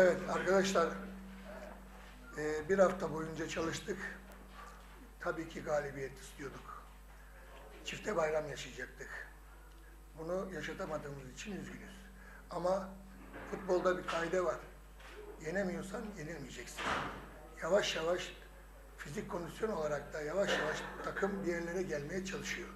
Evet arkadaşlar e, bir hafta boyunca çalıştık. Tabii ki galibiyet istiyorduk. Çifte bayram yaşayacaktık. Bunu yaşatamadığımız için üzgünüz. Ama futbolda bir kaide var. Yenemiyorsan yenilmeyeceksin. Yavaş yavaş fizik kondisyon olarak da yavaş yavaş takım bir yerlere gelmeye çalışıyor.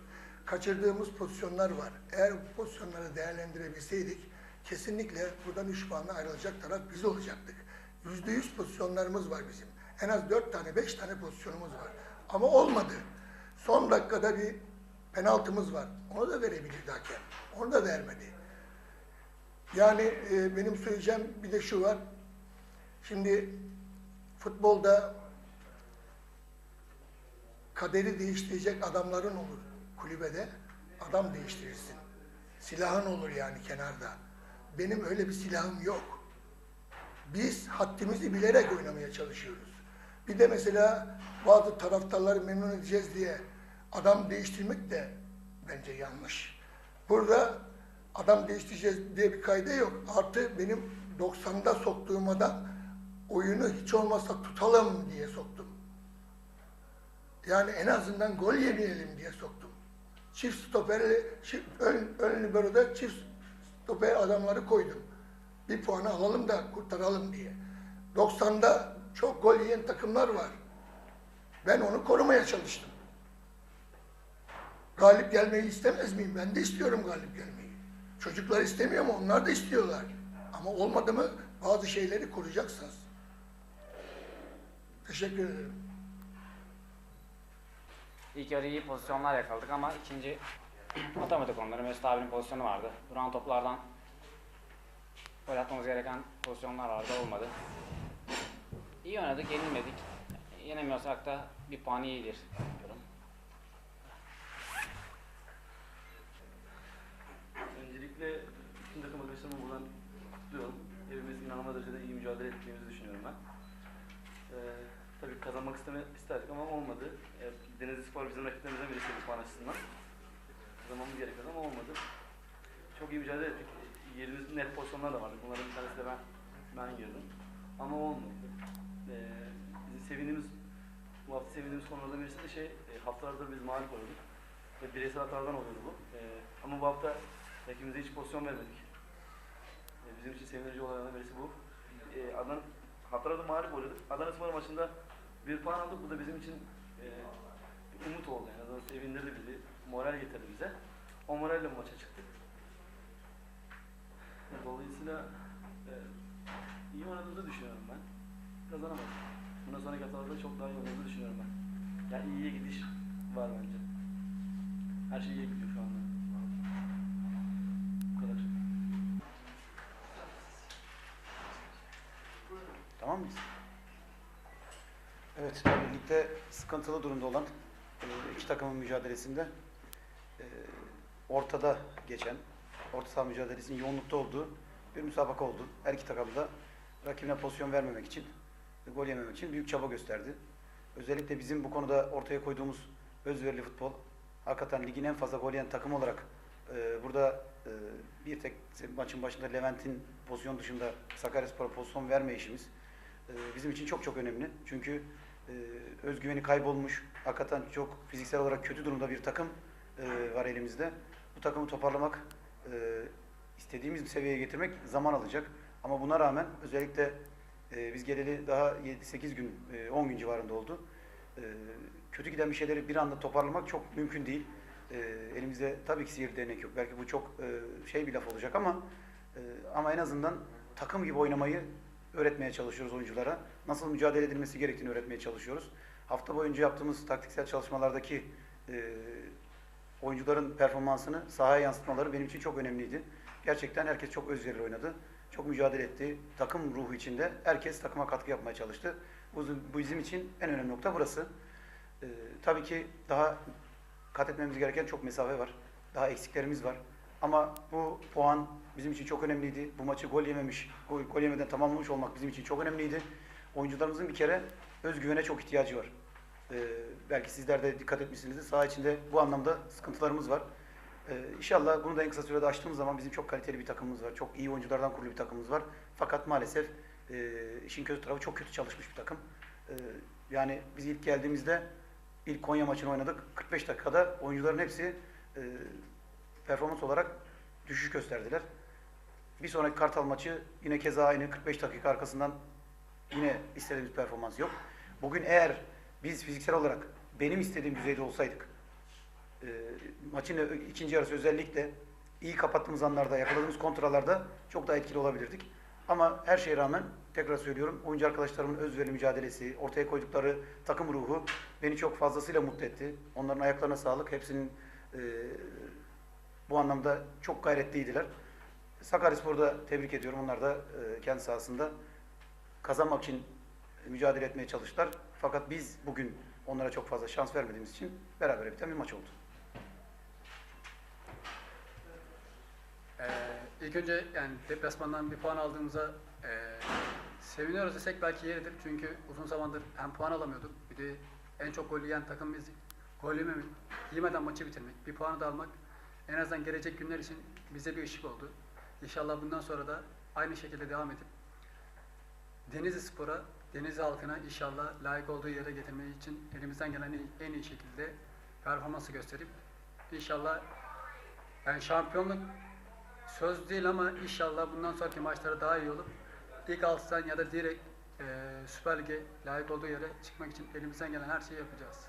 Kaçırdığımız pozisyonlar var. Eğer bu pozisyonları değerlendirebilseydik kesinlikle buradan 3 puanla ayrılacak taraf biz olacaktık. Yüzde yüz pozisyonlarımız var bizim. En az 4 tane, 5 tane pozisyonumuz var. Ama olmadı. Son dakikada bir penaltımız var. Onu da verebilirdi hakem. Onu da vermedi. Yani e, benim söyleyeceğim bir de şu var. Şimdi futbolda kaderi değiştirecek adamların olur kulübede. Adam değiştirirsin. Silahın olur yani kenarda. Benim öyle bir silahım yok. Biz haddimizi bilerek oynamaya çalışıyoruz. Bir de mesela bazı taraftarları memnun edeceğiz diye adam değiştirmek de bence yanlış. Burada adam değiştireceğiz diye bir kaide yok. Artı benim 90'da soktuğum adam oyunu hiç olmazsa tutalım diye soktum. Yani en azından gol yemeyelim diye soktum. Çift stoperli, çift, ön, ön libero'da çift stoper adamları koydum. Bir puanı alalım da kurtaralım diye. 90'da çok gol yiyen takımlar var. Ben onu korumaya çalıştım. Galip gelmeyi istemez miyim? Ben de istiyorum galip gelmeyi. Çocuklar istemiyor mu? Onlar da istiyorlar. Ama olmadı mı bazı şeyleri koruyacaksınız. Teşekkür ederim. İlk yarı iyi pozisyonlar yakaladık ama ikinci atamadık onları. Mesut abinin pozisyonu vardı. Duran toplardan gol atmamız gereken pozisyonlar vardı olmadı. İyi oynadık, yenilmedik. Yenemiyorsak da bir puan iyidir diyorum. Öncelikle bütün takım arkadaşlarımı buradan kutluyorum. Hepimiz inanılmaz derecede iyi mücadele ettiğimizi düşünüyorum ben. Ee, tabii kazanmak isteme, ama olmadı. Ee, Denizli Spor bizim rakiplerimizden birisiydi puan açısından. Kazanmamız gerekiyordu ama olmadı. Çok iyi mücadele ettik. Yerimiz net pozisyonlar da vardı. Bunların bir tanesi de ben, ben girdim. Ama olmadı. Ee, bizim sevindiğimiz, bu hafta sevindiğimiz konulardan birisi de şey, e, haftalardır biz mağlup oluyorduk. Ve bireysel hatalardan oluyordu bu. Ee, ama bu hafta rakibimize hiç pozisyon vermedik. Ee, bizim için sevindirici olaylardan birisi bu. Ee, Adana, haftalarda mağlup oluyorduk. Adana Spor maçında bir puan aldık. Bu da bizim için e, umut oldu. Yani Adana sevindirdi bizi. Moral getirdi bize. O moralle maça çıktık. Dolayısıyla e, iyi oynadığımızı düşünüyorum ben. Kazanamadık. Bundan sonraki haftalarda çok daha iyi oynadığımızı düşünüyorum ben. Yani iyiye gidiş var bence. Her şey iyiye gidiyor şu anda. Bu kadar. Tamam mıyız? Evet, tabii ligde sıkıntılı durumda olan e, iki takımın mücadelesinde e, ortada geçen, orta saha mücadelesinin yoğunlukta olduğu bir müsabaka oldu. Her iki takım da rakibine pozisyon vermemek için, gol yememek için büyük çaba gösterdi. Özellikle bizim bu konuda ortaya koyduğumuz özverili futbol, hakikaten ligin en fazla gol yiyen takım olarak e, burada e, bir tek maçın başında Levent'in pozisyon dışında Sakaryaspor'a pozisyon verme işimiz e, bizim için çok çok önemli. Çünkü e, özgüveni kaybolmuş, hakikaten çok fiziksel olarak kötü durumda bir takım e, var elimizde. Bu takımı toparlamak, e, istediğimiz bir seviyeye getirmek zaman alacak. Ama buna rağmen özellikle e, biz geleli daha 7-8 gün, e, 10 gün civarında oldu. E, kötü giden bir şeyleri bir anda toparlamak çok mümkün değil. E, elimizde tabii ki sihirli değnek yok. Belki bu çok e, şey bir laf olacak ama e, ama en azından takım gibi oynamayı öğretmeye çalışıyoruz oyunculara. Nasıl mücadele edilmesi gerektiğini öğretmeye çalışıyoruz. Hafta boyunca yaptığımız taktiksel çalışmalardaki e, oyuncuların performansını sahaya yansıtmaları benim için çok önemliydi. Gerçekten herkes çok özverili oynadı. Çok mücadele etti. Takım ruhu içinde herkes takıma katkı yapmaya çalıştı. Bu, bizim için en önemli nokta burası. E, tabii ki daha kat etmemiz gereken çok mesafe var. Daha eksiklerimiz var. Ama bu puan bizim için çok önemliydi. Bu maçı gol yememiş, gol, gol yemeden tamamlamış olmak bizim için çok önemliydi. Oyuncularımızın bir kere özgüvene çok ihtiyacı var. Ee, belki sizler de dikkat etmişsinizdir. Saha içinde bu anlamda sıkıntılarımız var. Ee, inşallah bunu da en kısa sürede açtığımız zaman bizim çok kaliteli bir takımımız var. Çok iyi oyunculardan kurulu bir takımımız var. Fakat maalesef E, işin kötü tarafı çok kötü çalışmış bir takım. E, yani biz ilk geldiğimizde ilk Konya maçını oynadık. 45 dakikada oyuncuların hepsi e, performans olarak düşüş gösterdiler. Bir sonraki Kartal maçı yine keza aynı 45 dakika arkasından yine istediğimiz performans yok. Bugün eğer biz fiziksel olarak benim istediğim düzeyde olsaydık e, maçın ikinci yarısı özellikle iyi kapattığımız anlarda, yakaladığımız kontralarda çok daha etkili olabilirdik. Ama her şeye rağmen tekrar söylüyorum oyuncu arkadaşlarımın özverili mücadelesi, ortaya koydukları takım ruhu beni çok fazlasıyla mutlu etti. Onların ayaklarına sağlık. Hepsinin e, bu anlamda çok gayretliydiler. Sakaryaspor'da tebrik ediyorum. Onlar da e, kendi sahasında kazanmak için mücadele etmeye çalıştılar. Fakat biz bugün onlara çok fazla şans vermediğimiz için beraber biten bir maç oldu. Ee, ilk önce yani deplasmandan bir puan aldığımıza e, seviniyoruz desek belki yeridir. Çünkü uzun zamandır hem puan alamıyorduk. Bir de en çok gol yiyen takım bizdik. Gol yemeden maçı bitirmek, bir puanı da almak en azından gelecek günler için bize bir ışık oldu. İnşallah bundan sonra da aynı şekilde devam edip Denizli Spor'a, Denizli halkına inşallah layık olduğu yere getirmeyi için elimizden gelen en iyi, şekilde performansı gösterip inşallah yani şampiyonluk söz değil ama inşallah bundan sonraki maçlara daha iyi olup ilk alttan ya da direkt e, Süper Lig'e layık olduğu yere çıkmak için elimizden gelen her şeyi yapacağız.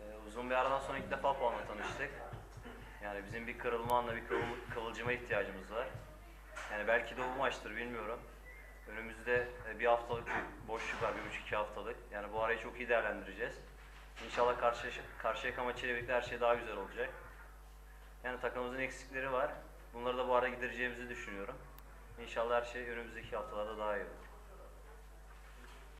Ee, uzun bir aradan sonra ilk defa puanla tanıştık. Yani bizim bir kırılma anla bir kıvıl- kıvılcıma ihtiyacımız var. Yani belki de bu maçtır bilmiyorum. Önümüzde e, bir haftalık boşluk var, bir buçuk iki haftalık. Yani bu arayı çok iyi değerlendireceğiz. İnşallah karşı, Karşıyaka maçıyla birlikte her şey daha güzel olacak. Yani takımımızın eksikleri var. Bunları da bu ara gidereceğimizi düşünüyorum. İnşallah her şey önümüzdeki haftalarda daha iyi olur.